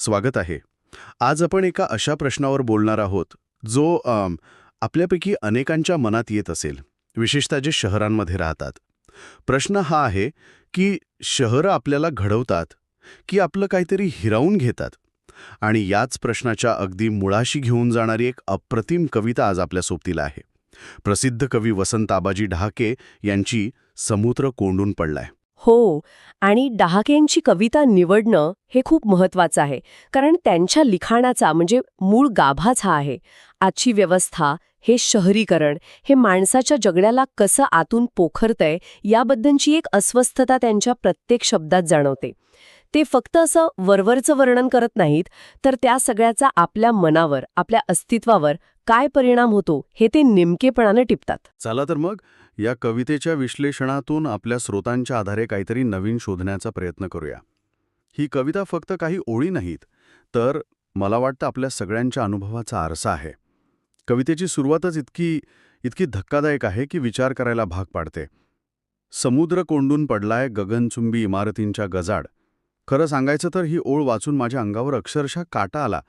स्वागत आहे. आज आपण एका अशा प्रश्नावर बोलणार आहोत जो आपल्यापैकी अनेकांच्या मनात येत असेल विशेषतः जे शहरांमध्ये राहतात. प्रश्न हा आहे की शहरं आपल्याला घडवतात की आपलं काहीतरी हिरावून घेतात? आणि याच प्रश्नाच्या अगदी मुळाशी घेऊन जाणारी एक अप्रतिम कविता आज आपल्या सोबतीला आहे. प्रसिद्ध कवी वसंत आबाजी ढाके यांची समुद्र कोंडून पडलाय. हो आणि डहाकेंची कविता निवडणं हे खूप महत्वाचं आहे. कारण त्यांच्या लिखाणाचा म्हणजे मूळ गाभाच हा आहे. आजची व्यवस्था हे शहरीकरण हे माणसाच्या जगण्याला कसं आतून पोखरतंय याबद्दलची एक अस्वस्थता त्यांच्या प्रत्येक शब्दात जाणवते. ते फक्त असं वरवरचं वर्णन करत नाहीत तर त्या सगळ्याचा आपल्या मनावर आपल्या अस्तित्वावर काय परिणाम होतो हे ते नेमकेपणानं टिपतात. चला तर मग या कवितेच्या विश्लेषणातून आपल्या स्रोतांच्या आधारे काहीतरी नवीन शोधण्याचा प्रयत्न करूया. ही कविता फक्त काही ओळी नाहीत तर मला वाटतं आपल्या सगळ्यांच्या अनुभवाचा आरसा आहे. कवितेची सुरुवातच इतकी इतकी धक्कादायक आहे की विचार करायला भाग पाडते. समुद्र कोंडून पडलाय गगनचुंबी इमारतींच्या गजाड. खरं सांगायचं तर ही ओळ वाचून माझ्या अंगावर अक्षरशः काटा आला.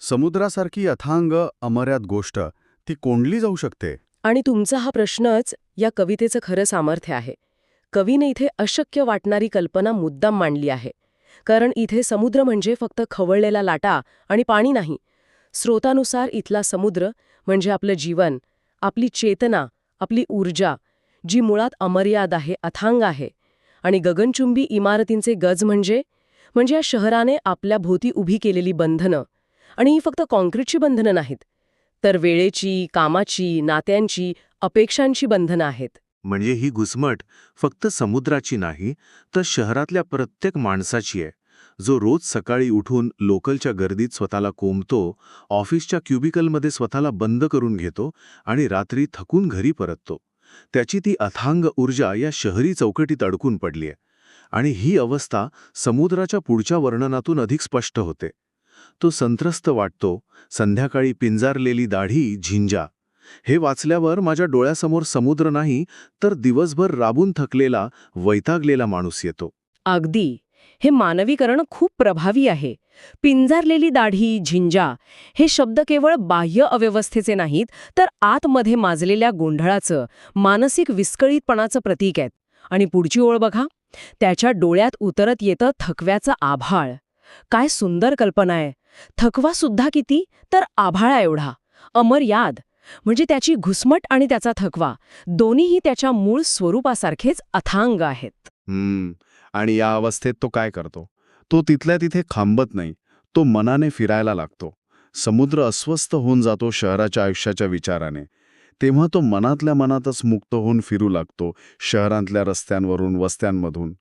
समुद्रासारखी अथांग अमर्याद गोष्ट ती कोंडली जाऊ शकते. आणि तुमचा हा प्रश्नच या कवितेचं खरं सामर्थ्य आहे. कवीने इथे अशक्य वाटणारी कल्पना मुद्दाम मांडली आहे. कारण इथे समुद्र म्हणजे फक्त खवळलेला लाटा आणि पाणी नाही. स्रोतानुसार इथला समुद्र म्हणजे आपलं जीवन आपली चेतना आपली ऊर्जा जी मुळात अमर्याद आहे अथांग आहे. आणि गगनचुंबी इमारतींचे गज म्हणजे म्हणजे या शहराने आपल्या भोवती उभी केलेली बंधनं. आणि ही फक्त कॉन्क्रीटची बंधनं नाहीत. तर वेळेची कामाची नात्यांची अपेक्षांची बंधनं आहेत. म्हणजे ही घुसमट फक्त समुद्राची नाही तर शहरातल्या प्रत्येक माणसाची आहे. जो रोज सकाळी उठून लोकलच्या गर्दीत स्वतःला कोंबतो ऑफिसच्या क्युबिकलमध्ये स्वतःला बंद करून घेतो आणि रात्री थकून घरी परततो. त्याची ती अथांग ऊर्जा या शहरी चौकटीत अडकून पडलीय. आणि ही अवस्था समुद्राच्या पुढच्या वर्णनातून अधिक स्पष्ट होते. तो संत्रस्त वाटतो. संध्याकाळी पिंजारलेली दाढी झिंजा. हे वाचल्यावर माझ्या डोळ्यासमोर समुद्र नाही तर दिवसभर राबून थकलेला वैतागलेला माणूस येतो. अगदी. हे मानवीकरण खूप प्रभावी आहे. पिंजारलेली दाढी झिंजा हे शब्द केवळ बाह्य अव्यवस्थेचे नाहीत तर आतमध्ये माजलेल्या गोंधळाचं मानसिक विस्कळीतपणाचं प्रतीक आहेत. आणि पुढची ओळ बघा. त्याच्या डोळ्यात उतरत येतं थकव्याचं आभाळ. काय सुंदर कल्पना आहे. थकवा सुद्धा किती तर आभाळा एवढा. अमर याद. म्हणजे त्याची घुसमट आणि त्याचा थकवा दोन्हीही त्याच्या मूळ स्वरूपासारखेच अथांग आहेत. हम्म. आणि या अवस्थेत तो काय करतो? तो तिथल्या तिथे खांबत नाही. तो मनाने फिरायला लागतो. समुद्र अस्वस्थ होऊन जातो शहराच्या आयुष्याच्या विचाराने. तेव्हा तो मनातल्या मनातच मुक्त होऊन फिरू लागतो शहरांतल्या रस्त्यांवरून वस्त्यांमधून.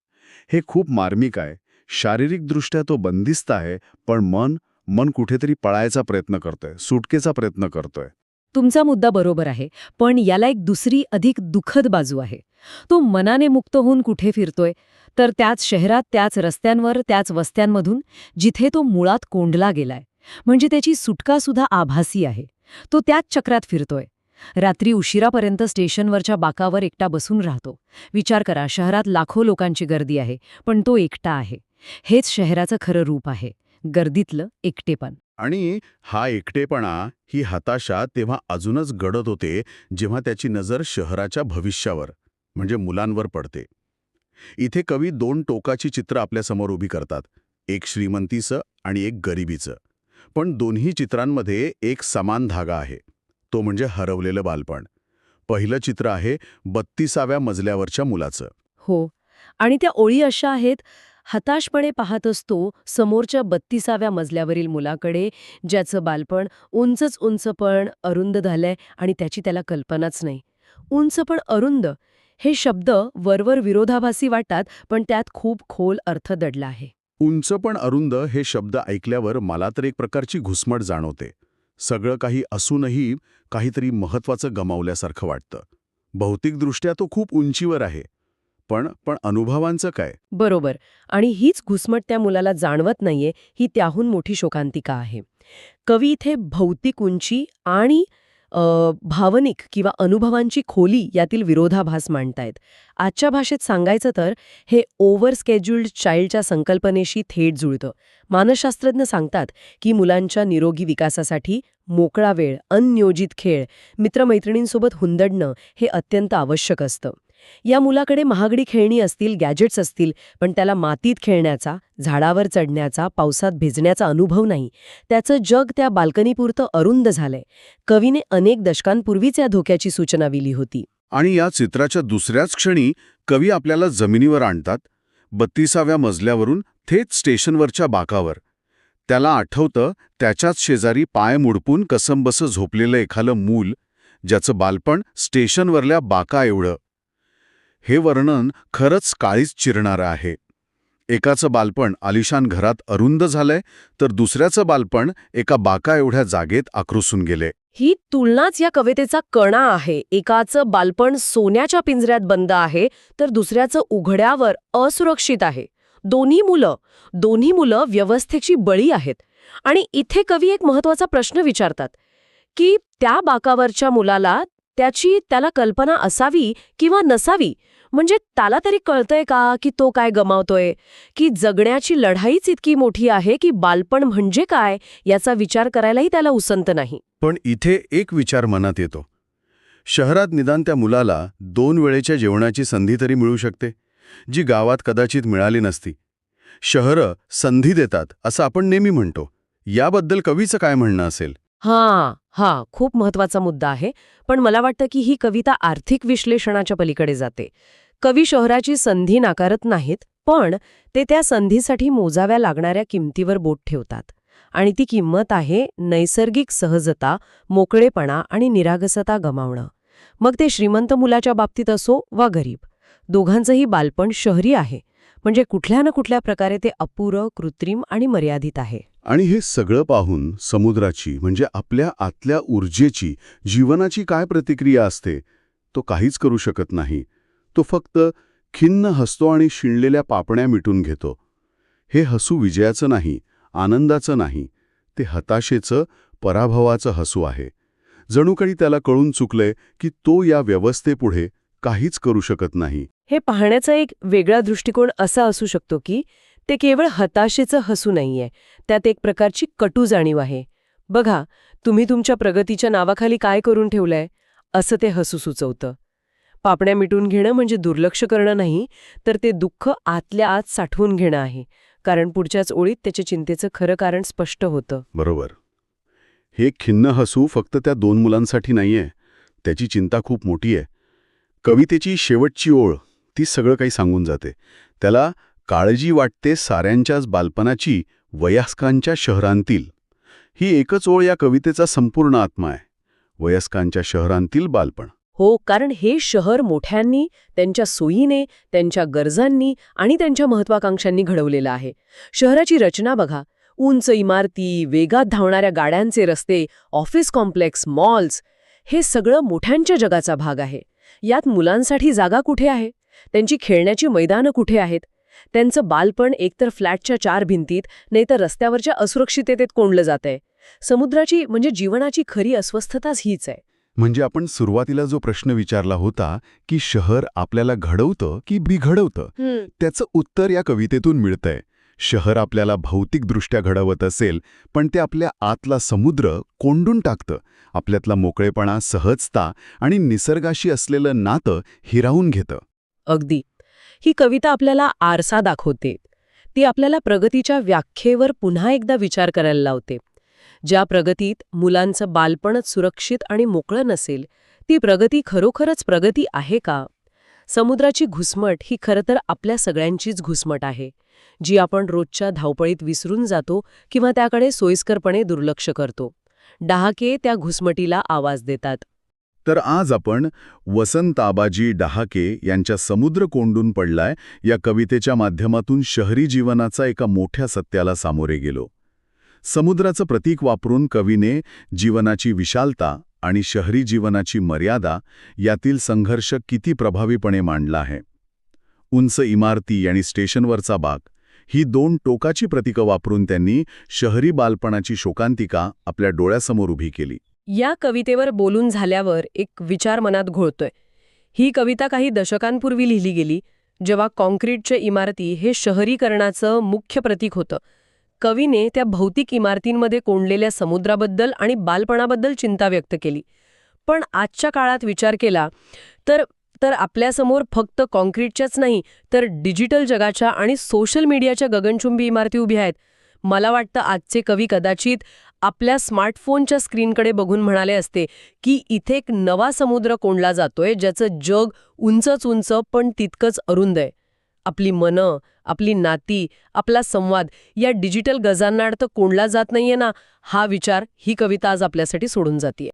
हे खूप मार्मिक आहे. शारीरिकदृष्ट्या तो बंदिस्त आहे पण मन मन कुठेतरी पळायचा प्रयत्न करतोय सुटकेचा प्रयत्न करतोय. तुमचा मुद्दा बरोबर आहे पण याला एक दुसरी अधिक दुःखद बाजू आहे. तो मनाने मुक्त होऊन कुठे फिरतोय तर त्याच शहरात त्याच रस्त्यांवर त्याच वस्त्यांमधून जिथे तो मुळात कोंडला गेलाय. म्हणजे त्याची सुटका सुद्धा आभासी आहे. तो त्याच चक्रात फिरतोय. रात्री उशिरापर्यंत स्टेशनवरच्या बाकावर एकटा बसून राहतो. विचार करा शहरात लाखो लोकांची गर्दी आहे पण तो एकटा आहे. हेच शहराचं खरं रूप आहे गर्दीतलं एकटेपण. आणि हा एकटेपणा ही हताशा तेव्हा अजूनच गडद होते जेव्हा त्याची नजर शहराच्या भविष्यावर म्हणजे मुलांवर पडते. इथे कवी दोन टोकाची चित्र आपल्यासमोर उभी करतात एक श्रीमंतीचं आणि एक गरिबीचं. पण दोन्ही चित्रांमध्ये एक समान धागा आहे तो म्हणजे हरवलेलं बालपण. पहिलं चित्र आहे बत्तीसाव्या मजल्यावरच्या मुलाचं. हो आणि त्या ओळी अशा आहेत हताशपणे पाहत असतो समोरच्या बत्तीसाव्या मजल्यावरील मुलाकडे ज्याचं बालपण उंचच उंच पण अरुंद झालंय आणि त्याची त्याला कल्पनाच नाही. उंच पण अरुंद? हे शब्द वरवर विरोधाभासी वाटतात पण त्यात खूप खोल अर्थ दडला आहे. उंच पण अरुंद हे शब्द ऐकल्यावर मला तर एक प्रकारची घुसमट जाणवते. सगळं काही असूनही काहीतरी महत्वाचं गमावल्यासारखं वाटतं. भौतिकदृष्ट्या तो खूप उंचीवर आहे. पण पण अनुभवांचं काय? बरोबर. आणि हीच घुसमट त्या मुलाला जाणवत नाहीये ही त्याहून मोठी शोकांतिका आहे. कवी इथे भौतिक उंची आणि भावनिक किंवा अनुभवांची खोली यातील विरोधाभास मांडतायत. आजच्या भाषेत सांगायचं तर हे ओव्हर स्केड्युल्ड चाइल्डच्या संकल्पनेशी थेट जुळतं. मानसशास्त्रज्ञ सांगतात की मुलांच्या निरोगी विकासासाठी मोकळा वेळ अनियोजित खेळ मित्रमैत्रिणींसोबत हुंदडणं हे अत्यंत आवश्यक असतं. या मुलाकडे महागडी खेळणी असतील गॅजेट्स असतील पण त्याला मातीत खेळण्याचा झाडावर चढण्याचा पावसात भिजण्याचा अनुभव नाही. त्याचं जग त्या बाल्कनीपुरतं अरुंद झालंय. कवीने अनेक दशकांपूर्वीच या धोक्याची सूचना दिली होती. आणि या चित्राच्या दुसऱ्याच क्षणी कवी आपल्याला जमिनीवर आणतात बत्तीसाव्या मजल्यावरून थेट स्टेशनवरच्या बाकावर. त्याला आठवतं त्याच्याच शेजारी पाय मुडपून कसंबसं झोपलेलं एखादं मूल ज्याचं बालपण स्टेशनवरल्या बाका एवढं. हे वर्णन खरंच काळीच चिरणारं आहे. एकाचं बालपण आलिशान घरात अरुंद झालंय तर दुसऱ्याचं बालपण एका बाका एवढ्या जागेत आक्रोसून गेले. ही तुलनाच या कवितेचा कणा आहे. एकाचं बालपण सोन्याच्या पिंजऱ्यात बंद आहे तर दुसऱ्याचं उघड्यावर असुरक्षित आहे. दोन्ही मुलं दोन्ही मुलं व्यवस्थेची बळी आहेत. आणि इथे कवी एक महत्त्वाचा प्रश्न विचारतात की त्या बाकावरच्या मुलाला त्याची त्याला कल्पना असावी किंवा नसावी म्हणजे त्याला तरी कळतंय का की तो काय गमावतोय? की जगण्याची लढाईच इतकी मोठी आहे की बालपण म्हणजे काय याचा विचार करायलाही त्याला उसंत नाही. पण इथे एक विचार मनात येतो. शहरात निदान त्या मुलाला दोन वेळेच्या जेवणाची संधी तरी मिळू शकते जी गावात कदाचित मिळाली नसती. शहरं संधी देतात असं आपण नेहमी म्हणतो. याबद्दल कवीचं काय म्हणणं असेल? हा हा खूप महत्त्वाचा मुद्दा आहे पण मला वाटतं की ही कविता आर्थिक विश्लेषणाच्या पलीकडे जाते. कवी शहराची संधी नाकारत नाहीत पण ते त्या संधीसाठी मोजाव्या लागणाऱ्या किमतीवर बोट ठेवतात. आणि ती किंमत आहे नैसर्गिक सहजता मोकळेपणा आणि निरागसता गमावणं. मग ते श्रीमंत मुलाच्या बाबतीत असो वा गरीब दोघांचंही बालपण शहरी आहे म्हणजे कुठल्या ना कुठल्या प्रकारे ते अपुरं कृत्रिम आणि मर्यादित आहे. आणि हे सगळं पाहून समुद्राची म्हणजे आपल्या आतल्या ऊर्जेची जीवनाची काय प्रतिक्रिया असते तो काहीच करू शकत नाही. तो फक्त खिन्न हसतो आणि शिणलेल्या पापण्या मिटून घेतो. हे हसू विजयाचं नाही आनंदाचं नाही ते हताशेचं पराभवाचं हसू आहे. जणू काही त्याला कळून चुकलंय की तो या व्यवस्थेपुढे काहीच करू शकत नाही. हे पाहण्याचा एक वेगळा दृष्टिकोन असा असू शकतो की ते केवळ हताशेचं हसू नाहीये. त्यात एक प्रकारची कटू जाणीव आहे. बघा तुम्ही तुमच्या प्रगतीच्या नावाखाली काय करून ठेवलंय? असं ते हसू सुचवतं. पापण्या मिटून घेणं म्हणजे दुर्लक्ष करणं नाही तर ते दुःख आतल्या आत साठवून घेणं आहे. कारण पुढच्याच ओळीत त्याच्या चिंतेचं खरं कारण स्पष्ट होतं. बरोबर. हे खिन्न हसू फक्त त्या दोन मुलांसाठी नाहीये. त्याची चिंता खूप मोठी आहे. कवितेची शेवटची ओळ ती सगळं काही सांगून जाते. त्याला काळजी वाटते साऱ्यांच्याच बालपणाची वयस्कांच्या शहरांतील. ही एकच ओळ या कवितेचा संपूर्ण आत्मा आहे वयस्कांच्या शहरांतील बालपण. हो कारण हे शहर मोठ्यांनी त्यांच्या सोयीने त्यांच्या गरजांनी आणि त्यांच्या महत्वाकांक्षांनी घडवलेलं आहे. शहराची रचना बघा. उंच इमारती वेगात धावणाऱ्या गाड्यांचे रस्ते ऑफिस कॉम्प्लेक्स मॉल्स हे सगळं मोठ्यांच्या जगाचा भाग आहे. यात मुलांसाठी जागा कुठे आहे? त्यांची खेळण्याची मैदानं कुठे आहेत? त्यांचं बालपण एकतर फ्लॅटच्या चार भिंतीत नाहीतर रस्त्यावरच्या असुरक्षिततेत कोंडलं जातंय. समुद्राची म्हणजे जीवनाची खरी अस्वस्थताच हीच आहे. म्हणजे आपण सुरुवातीला जो प्रश्न विचारला होता की शहर आपल्याला घडवतं की बिघडवतं? त्याचं उत्तर या कवितेतून मिळतंय. शहर आपल्याला भौतिकदृष्ट्या घडवत असेल पण ते आपल्या आतला समुद्र कोंडून टाकतं. आपल्यातला मोकळेपणा सहजता आणि निसर्गाशी असलेलं नातं हिरावून घेतं. अगदी. ही कविता आपल्याला आरसा दाखवते. ती आपल्याला प्रगतीच्या व्याख्येवर पुन्हा एकदा विचार करायला लावते. ज्या प्रगतीत मुलांचं बालपणच सुरक्षित आणि मोकळं नसेल ती प्रगती खरोखरच प्रगती आहे का? समुद्राची घुसमट ही खरं तर आपल्या सगळ्यांचीच घुसमट आहे जी आपण रोजच्या धावपळीत विसरून जातो किंवा त्याकडे सोयीस्करपणे दुर्लक्ष करतो. डहाके त्या घुसमटीला आवाज देतात. तर आज आपण वसंत आबाजी डहाके यांच्या समुद्र कोंडून पडलाय या कवितेच्या माध्यमातून शहरी जीवनाचा एका मोठ्या सत्याला सामोरे गेलो. समुद्राचं प्रतीक वापरून कवीने जीवनाची विशालता आणि शहरी जीवनाची मर्यादा यातील संघर्ष किती प्रभावीपणे मांडला आहे. उंच इमारती आणि स्टेशनवरचा बाग ही दोन टोकाची प्रतीकं वापरून त्यांनी शहरी बालपणाची शोकांतिका आपल्या डोळ्यासमोर उभी केली. या कवितेवर बोलून झाल्यावर एक विचार मनात घोळतोय. ही कविता काही दशकांपूर्वी लिहिली गेली जेव्हा कॉन्क्रीटच्या इमारती हे शहरीकरणाचं मुख्य प्रतीक होतं. कवीने त्या भौतिक इमारतींमध्ये कोंडलेल्या समुद्राबद्दल आणि बालपणाबद्दल चिंता व्यक्त केली. पण आजच्या काळात विचार केला तर तर आपल्यासमोर फक्त कॉन्क्रीटच्याच नाही तर डिजिटल जगाच्या आणि सोशल मीडियाच्या गगनचुंबी इमारती उभ्या आहेत. मला वाटतं आजचे कवी कदाचित आपल्या स्मार्टफोनच्या स्क्रीनकडे बघून म्हणाले असते की इथे एक नवा समुद्र कोंडला जातोय ज्याचं जग उंचच उंच पण तितकंच अरुंद आहे. आपली मनं आपली नाती आपला संवाद या डिजिटल गजांना तर कोंडला जात नाहीये ना हा विचार ही कविता आज आपल्यासाठी सोडून जाते